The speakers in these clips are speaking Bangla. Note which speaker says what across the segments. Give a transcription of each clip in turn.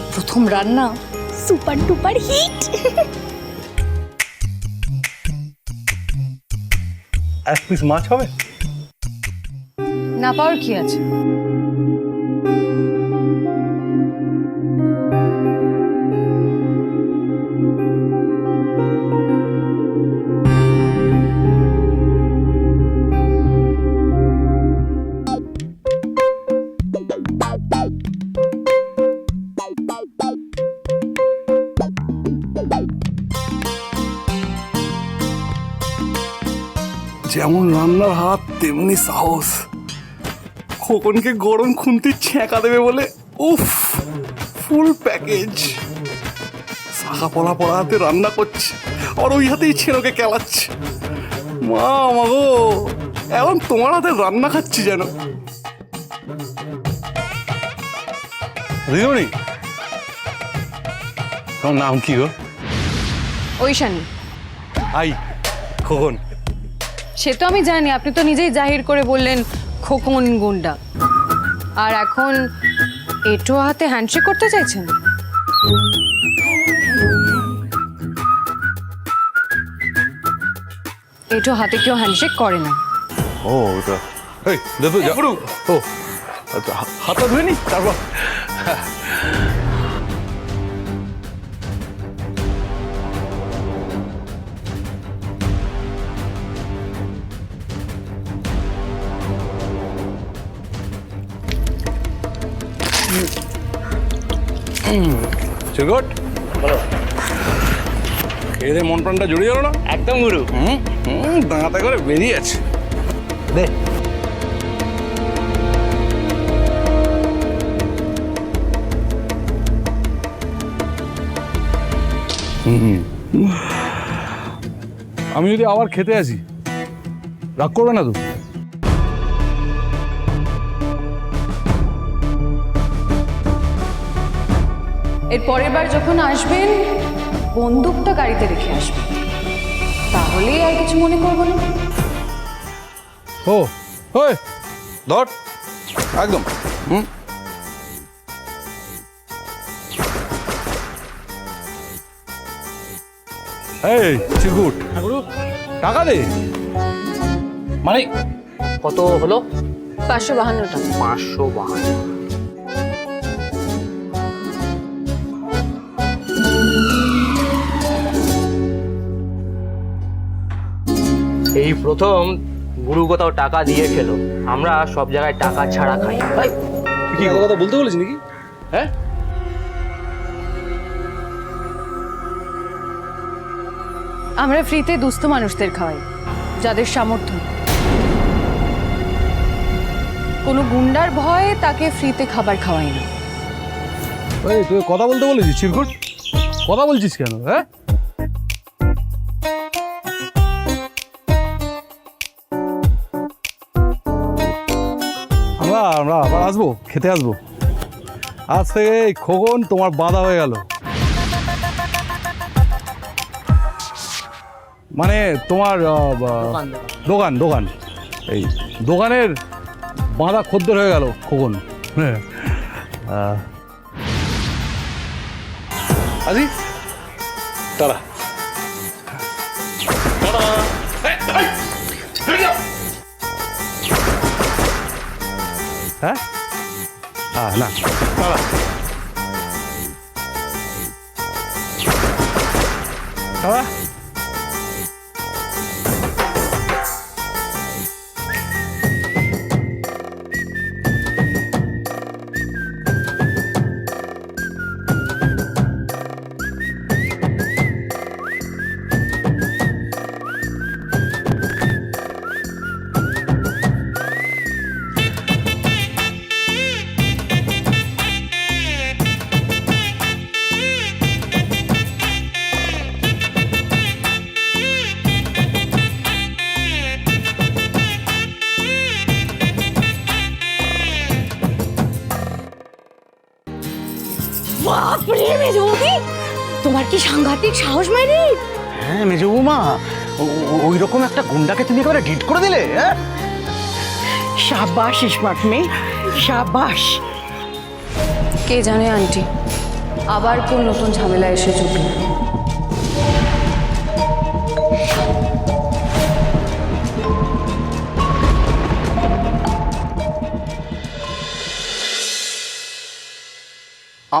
Speaker 1: হাতের প্রথম রান্না? Super duper hit.
Speaker 2: এক পিস মাছ হবে?
Speaker 1: না পাওয়ার কি আছে?
Speaker 2: যেমন রান্নার হাত তেমনি সাহস। খোকনকে গরম খুন্তির ছ্যাঁকা দেবে বলে উফ ফুল প্যাকেজ শাখা পড়া পড়া হাতে রান্না করছে আর ওই হাতেই ছেলেকে কেলাচ্ছে। মা মাগো এখন তোমার হাতে রান্না খাচ্ছি যেন। দিদিমণি তোমার নাম কি গো?
Speaker 1: ঐশানী।
Speaker 2: আই খোকন।
Speaker 1: সে তো আমি জানি আপনি তো নিজেই জাহির করে বললেন খোকন গুন্ডা। আর এখন এটো হাতে হ্যান্ডশেক করতে চাইছেন? এটো হাতে কেউ হ্যান্ডশেক করে না।
Speaker 2: ও ওটা এই দেখো যা ও আচ্ছা হাতটা ধুয়ে নি তারপর চিরগট খেয়ে মন প্রাণটা জড়িয়ে গেল না?
Speaker 3: একদম গুরু।
Speaker 2: হুম হুম দাঁড়াতে করে বেরিয়ে আছে
Speaker 3: দে।
Speaker 2: আমি যদি আবার খেতে আসি রাগ করবে না তো?
Speaker 1: এর পরের বার যখন আসবেন বন্দুকটা গাড়িতে রেখে আসবেন। তাহলেই আর কিছু মনে করব না।
Speaker 2: ও ওই ধর। একদম। হুম। এই চিরকুট। টাকা দে।
Speaker 3: মানে কত হলো?
Speaker 1: পাঁচশো বাহান্ন টাকা
Speaker 3: পাঁচশো বাহান্ন। এই প্রথম গুরু কোথাও টাকা দিয়ে খেলো। আমরা সব জায়গায় টাকা ছাড়া খাই।
Speaker 2: কি কথা বলতে বলেছি নাকি?
Speaker 3: হ্যাঁ?
Speaker 1: আমরা ফ্রিতে দুস্থ মানুষদের খাওয়াই যাদের সামর্থ্য। কোনো গুন্ডার ভয়ে তাকে ফ্রিতে খাবার খাওয়াই না।
Speaker 2: তুই কথা বলতে বলেছিস চিরকুট? কথা বলছিস কেন হ্যাঁ? আমরা আবার আসব খেতে আসব। আজ থেকে এই খোকন তোমার বাধা হয়ে গেল। মানে তোমার দোকান দোকান। এই দোকানের বাঁধা খদ্দের হয়ে গেল খোকন। হ্যাঁ। আজি? তারা। হ্যাঁ হ্যাঁ না তারা
Speaker 4: বাপরে মেজবৌদি তোমার কি সাংঘাতিক সাহস মাইরি?
Speaker 3: হ্যাঁ মেজো বৌমা ওই রকম একটা গুন্ডাকে তুমি একেবারে ডিট করে দিলে হ্যাঁ?
Speaker 4: সাবাস স্মার্ট মেয়ে সাবাস
Speaker 1: কে জানে আন্টি আবার কোন নতুন ঝামেলা এসে জুটল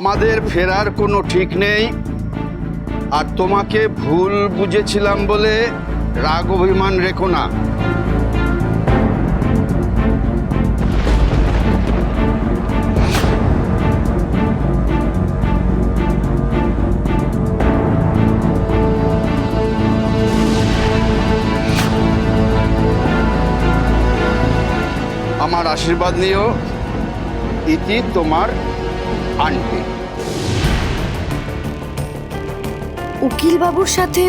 Speaker 5: আমাদের ফেরার কোনো ঠিক নেই। আর তোমাকে ভুল বুঝেছিলাম বলে রাগ অভিমান রেখো না। আমার আশীর্বাদ নিও। ইতি তোমার আন্টি।
Speaker 6: উকিল বাবুর সাথে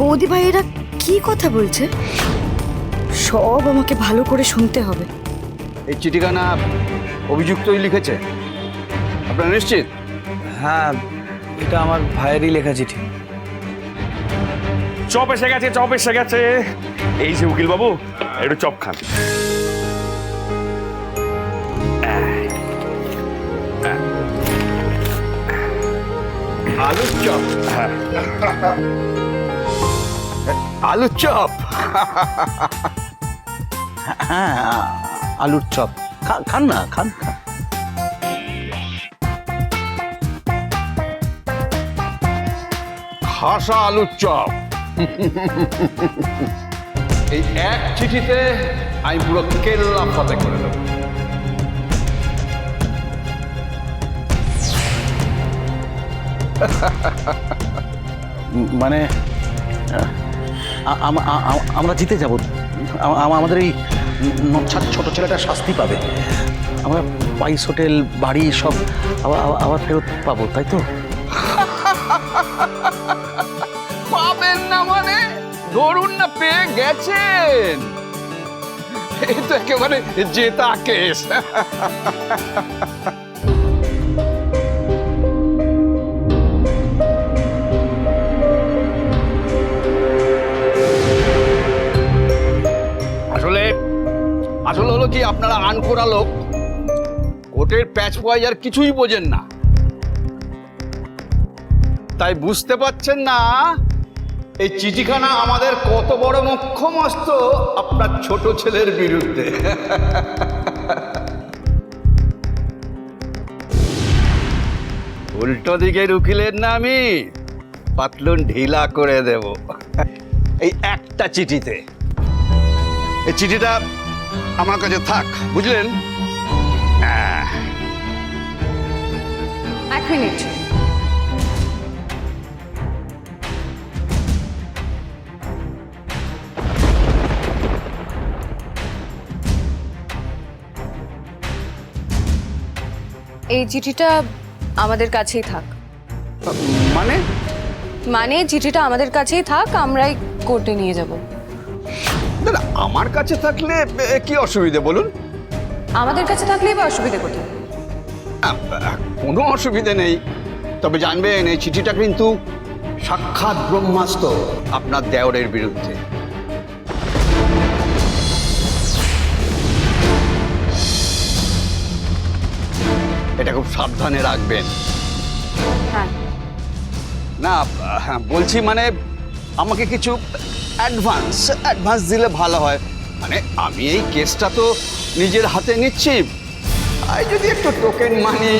Speaker 6: বৌদি ভাইয়েরা কি কথা বলছে? সব আমাকে ভালো করে শুনতে হবে।
Speaker 5: এই চিঠিখানা অভিযুক্তই লিখেছে। আপনারা নিশ্চিত?
Speaker 7: হ্যাঁ এটা আমার ভাইয়েরই লেখা চিঠি।
Speaker 2: চপ এসে গেছে চপ এসে গেছে। এই যে উকিল বাবু একটু চপ খান।
Speaker 5: আলুর চপ।
Speaker 2: হ্যাঁ।
Speaker 5: আলুর চপ।
Speaker 7: হ্যাঁ আলুর চপ। খা- খান না খান। খান
Speaker 5: খাসা আলুর চপ। এই এক চিঠিতে আমি পুরো কেল্লা ফতে করে দেবো।
Speaker 7: মানে আমরা জিতে যাব। আমাদের এই ছোট ছেলেটা শাস্তি পাবে। আমরা পাইস হোটেল, বাড়ি সব আবার ফেরত পাবো, তাই তো?
Speaker 5: পাবেন না মানে? ধরুন না, পেয়ে গেছেন। এই তো একেবারে জেতা কেস। আসলে আপনারা আন করা লোক? কোর্টের প্যাচ পয় আর কিছুই বোঝেন না। তাই বুঝতে পারছেন না, এই চিঠিখানা আমাদের কত বড় মুখ্যমস্ত আপনার ছোট ছেলের বিরুদ্ধে। উল্টো দিকে দিকের উকিলের আমি, পাতলুন ঢিলা করে দেব। এই একটা চিঠিতে। এই চিঠিটা আমার কাছে থাক বুঝলেন?
Speaker 1: এক মিনিট। এই চিঠিটা আমাদের কাছেই থাক।
Speaker 5: মানে?
Speaker 1: মানে চিঠিটা আমাদের কাছেই থাক আমরাই কোর্টে নিয়ে যাব।
Speaker 5: আমার কাছে থাকলে এ, কি অসুবিধে বলুন?
Speaker 1: আমাদের কাছে থাকলেই বা অসুবিধা কোথায়?
Speaker 5: কোনো অসুবিধে নেই। তবে জানবেন এই চিঠিটা কিন্তু সাক্ষাৎ ব্রহ্মাস্ত্র আপনার দেওরের বিরুদ্ধে। এটা খুব সাবধানে রাখবেন।
Speaker 1: হ্যাঁ।
Speaker 5: না হ্যাঁ, বলছি মানে আমাকে কিছু অ্যাডভান্স অ্যাডভান্স দিলে ভালো হয়। মানে আমি এই কেসটা তো নিজের হাতে নিচ্ছি। আর যদি একটু টোকেন মানি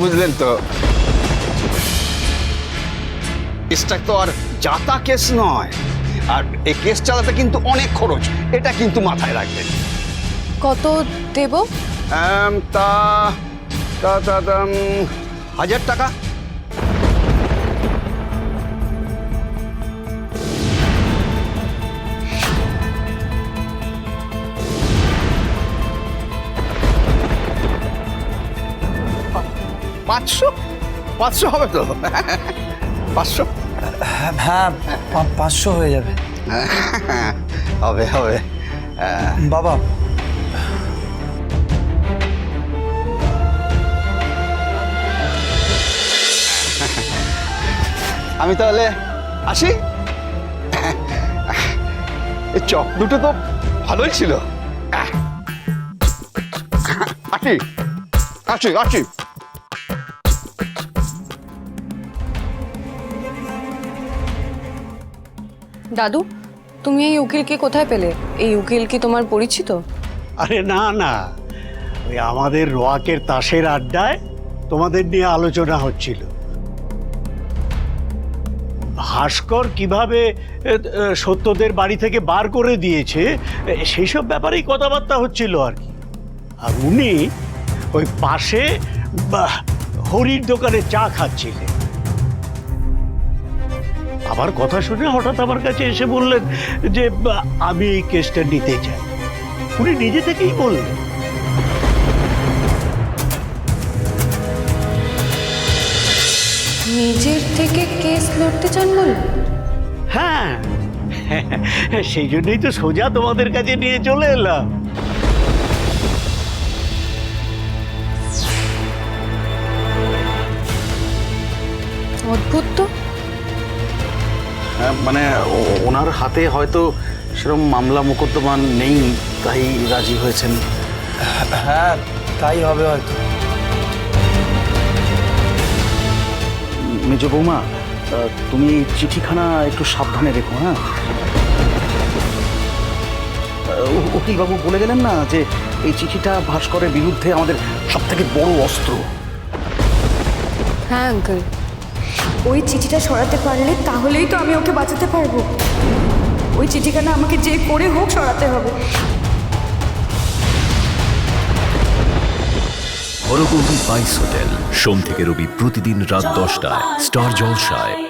Speaker 5: বুঝলেন তো। কেসটা তো আর যাতা কেস নয়। আর এই কেস চালাতে কিন্তু অনেক খরচ। এটা কিন্তু মাথায় রাখবেন।
Speaker 1: কত দেব?
Speaker 5: তা তা তা হাজার টাকা। পাঁচশো? পাঁচশো হবে তো? পাঁচশো?
Speaker 7: হ্যাঁ পাঁচশো হয়ে যাবে।
Speaker 5: হবে হবে।
Speaker 7: বাবা।
Speaker 5: আমি তাহলে আসি? এই চপ দুটো তো ভালোই ছিল। আসি আসি আসি।
Speaker 1: দাদু তুমি এই উকিলকে কোথায় পেলে? এই উকিল কি তোমার পরিচিত?
Speaker 8: আরে না না। ওই আমাদের রোয়াকের তাসের আড্ডায় তোমাদের নিয়ে আলোচনা হচ্ছিল। ভাস্কর কীভাবে সত্যদের বাড়ি থেকে বার করে দিয়েছে এ, সেই সব ব্যাপারেই কথাবার্তা হচ্ছিল আর কি। আর উনি ওই পাশে হরির দোকানে চা খাচ্ছিলেন। আমার কথা শুনে হঠাৎ আমার কাছে এসে বললেন যে আমি এই কেসটা নিতে চাই। উনি নিজে থেকেই বললেন।
Speaker 1: নিজের থেকে কেস লড়তে চান বললেন
Speaker 8: হ্যাঁ। সেই জন্যই তো সোজা তোমাদের কাছে নিয়ে চলে এলাম।
Speaker 1: অদ্ভুত তো।
Speaker 7: মানে ও- ওনার হাতে হয়তো সেরকম মামলা মোকদ্দমা নেই তাই রাজি হয়েছেন।
Speaker 3: হ্যাঁ তাই হবে হয়তো।
Speaker 7: মেজ বৌমা তুমি এই চিঠিখানা একটু সাবধানে রেখো হ্যাঁ? উকিলবাবু বলে গেলেন না যে এই চিঠিটা ভাস্করের বিরুদ্ধে আমাদের সব থেকে বড় অস্ত্র।
Speaker 1: হ্যাঁ আঙ্কেল।
Speaker 6: ওই চিঠিটা সরাতে পারলে তাহলেই তো আমি ওকে বাঁচাতে পারব। ওই চিঠিখানা আমাকে যে করে হোক সরাতে হবে।
Speaker 9: হরগৌরী বাইস হোটেল। সোম থেকে রবি প্রতিদিন রাত দশটায়। স্টার জলসায়।